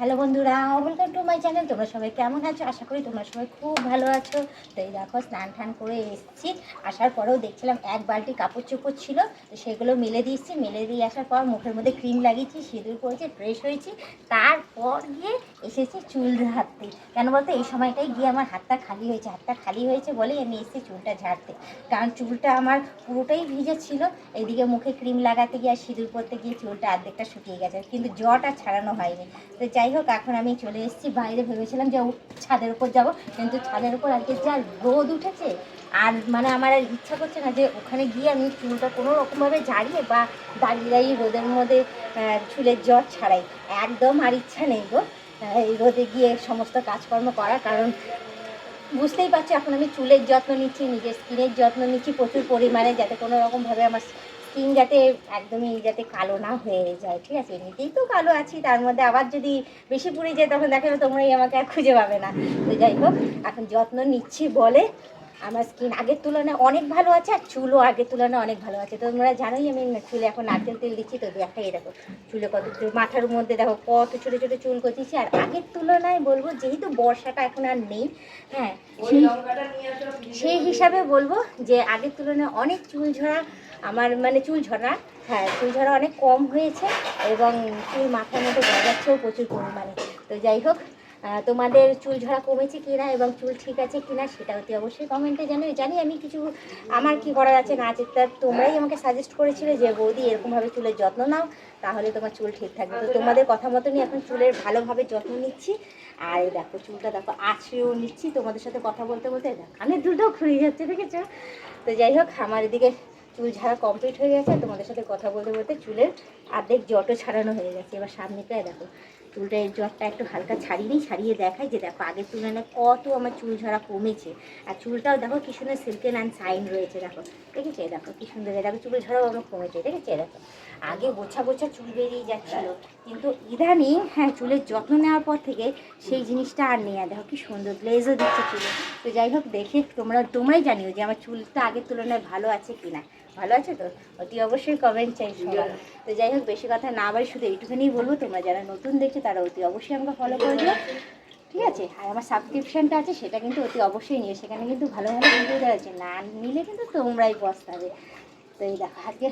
Hello বন্ধুরা welcome to my channel তোমরা সবাই কেমন আছো? আশা করি তোমরা সবাই খুব ভালো আছো। তো এই দেখো, স্নান টান করে এসেছি। আসার পরেও দেখছিলাম এক বালতি কাপড় চোপড় ছিল। তো সেগুলো মেলে দিয়েছি। মেলে দিয়ে আসার পর মুখের মধ্যে ক্রিম লাগিয়েছি, সিঁদুর পরেছি ফ্রেশ হয়েছি। তারপর গিয়ে এসেছি চুল ঝাড়তে। কেন বলতো, এই সময়টাই গিয়ে আমার হাতটা খালি হয়েছে। হাতটা খালি হয়েছে বলেই আমি এসেছি চুলটা ঝাড়তে। কারণ চুলটা আমার পুরোটাই ভিজে ছিল। এইদিকে মুখে ক্রিম লাগাতে গিয়ে আর সিঁদুর পরতে গিয়ে চুলটা অর্ধেকটা শুকিয়ে গেছে। কিন্তু জটা ছাড়ানো হয়নি। তো যাই হোক এখন আমি চলে এসেছি। বাইরে ভেবেছিলাম যে ছাদের উপর যাব, কিন্তু ছাদের উপর আজকে যা রোদ উঠেছে, আর মানে আমার আর ইচ্ছা করছে না যে ওখানে গিয়ে আমি চুলটা কোনো রকমভাবে ঝাড়িয়ে বা দাঁড়িয়ে দাঁড়িয়ে রোদের মধ্যে চুলের জ্বর ছাড়াই। একদম আর ইচ্ছা নেই গো এই রোদে গিয়ে সমস্ত কাজকর্ম করা কারণ বুঝতেই পারছ, এখন আমি চুলের যত্ন নিচ্ছি, নিজের স্কিনের যত্ন নিচ্ছি প্রচুর পরিমাণে, যাতে কোনো রকমভাবে আমার স্কিন যাতে একদমই যাতে কালো না হয়ে যায়, ঠিক আছে? এমনিতেই তো কালো আছি, তার মধ্যে আবার যদি বেশি পুড়ে যায় তখন দেখা তোমরাই আমাকে আর খুঁজে পাবে না। তো যাই হোক, এখন যত্ন নিচ্ছি বলে আমার স্কিন আগের তুলনায় অনেক ভালো আছে আর চুলও আগের তুলনায় অনেক ভালো আছে। তোমরা জানোই আমি চুলে এখন নারকেল তেল দিচ্ছি, তো একটা দেখো, চুলে কত মাথার মধ্যে দেখো কত ছোটো ছোটো চুল করতেছি আর আগের তুলনায় বলব যেহেতু বর্ষাটা এখন আর নেই হ্যাঁ সেই হিসাবে বলব যে আগের তুলনায় অনেক চুল ঝরা আমার মানে চুল ঝরা হ্যাঁ চুল ঝরা অনেক কম হয়েছে এবং চুল মাথার মধ্যে গজাচ্ছেও প্রচুর পরিমাণে। তো যাই হোক তোমাদের চুল ঝরা কমেছে কিনা এবং চুল ঠিক আছে কিনা সেটা অতি অবশ্যই কমেন্টে জানো জানি আমি কিছু, আমার কি করার আছে না আছে, তা তোমরাই আমাকে সাজেস্ট করেছিলে যে, বৌদি, এরকমভাবে চুলের যত্ন নাও, তাহলে তোমার চুল ঠিক থাকবে। তো তোমাদের কথা মতনই এখন চুলের ভালোভাবে যত্ন নিচ্ছি। আর এই দেখো, চুলটা দেখো আছড়েও নিচ্ছি তোমাদের সাথে কথা বলতে বলতে। কানের দুলটাও খুলে যাচ্ছে, দেখেছ? তো যাই হোক, আমার এদিকে চুল ঝাড়া কমপ্লিট হয়ে গেছে, তোমাদের সাথে কথা বলতে বলতে চুলের অর্ধেক জটও ছাড়ানো হয়ে গেছে। এবার সামনেটায় দেখো। চুলটা এই জটটা একটু হালকা ছাড়িয়ে নিই ছাড়িয়ে দেখাই যে দেখো আগের তুলনায় কত আমার চুল ঝরা কমেছে। আর চুলটাও দেখো কি সুন্দর সিল্কেন অ্যান্ড সাইন রয়েছে দেখো। ঠিক আছে দেখো কি সুন্দর দেখো চুল ঝাড়াও আমার কমেছে ঠিক আছে দেখো। আগে গোছা গোছা চুল বেরিয়ে যাচ্ছিল কিন্তু ইদানিং হ্যাঁ চুলের যত্ন নেওয়ার পর থেকে সেই জিনিসটা আর নেই আর দেখো কি সুন্দর গ্লেজও দিচ্ছে চুলে। তো যাই হোক দেখে তোমরা তোমরাই জানিও যে আমার চুলটা আগের তুলনায় ভালো আছে কি না ভালো আছে তো? অতি অবশ্যই কমেন্ট চাই সবার। তো যাই হোক, বেশি কথা না বাড়ি শুধু এইটুখানি বলব, তোমরা যারা নতুন দেখছ তারা অতি অবশ্যই আমাকে ফলো করে দিও। ঠিক আছে? আর আমার সাবস্ক্রিপশনটা আছে, সেটা কিন্তু অতি অবশ্যই নিও। সেখানে কিন্তু ভালো ভালো ভিডিও দেওয়া আছে। না নিলে কিন্তু তোমরাই পস্তাবে। তো এই দেখো, আজকে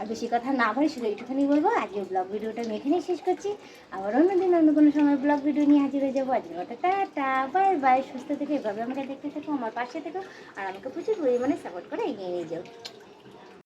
আর বেশি কথা না বলে শুধু এইটুখানি বলব। আজকে ব্লগ ভিডিওটা আমি এখানেই শেষ করছি। আবার অন্যদিন অন্য কোনো সময় ব্লগ ভিডিও নিয়ে হাজির হয়ে যাব। আজকের মতো টাটা বাই বাই সুস্থ থেকে, এভাবে আমাকে দেখতে থাকো, আমার পাশে থেকো, আর আমাকে প্রচুর পরিমাণে সাপোর্ট করে এগিয়ে নিয়ে যাও।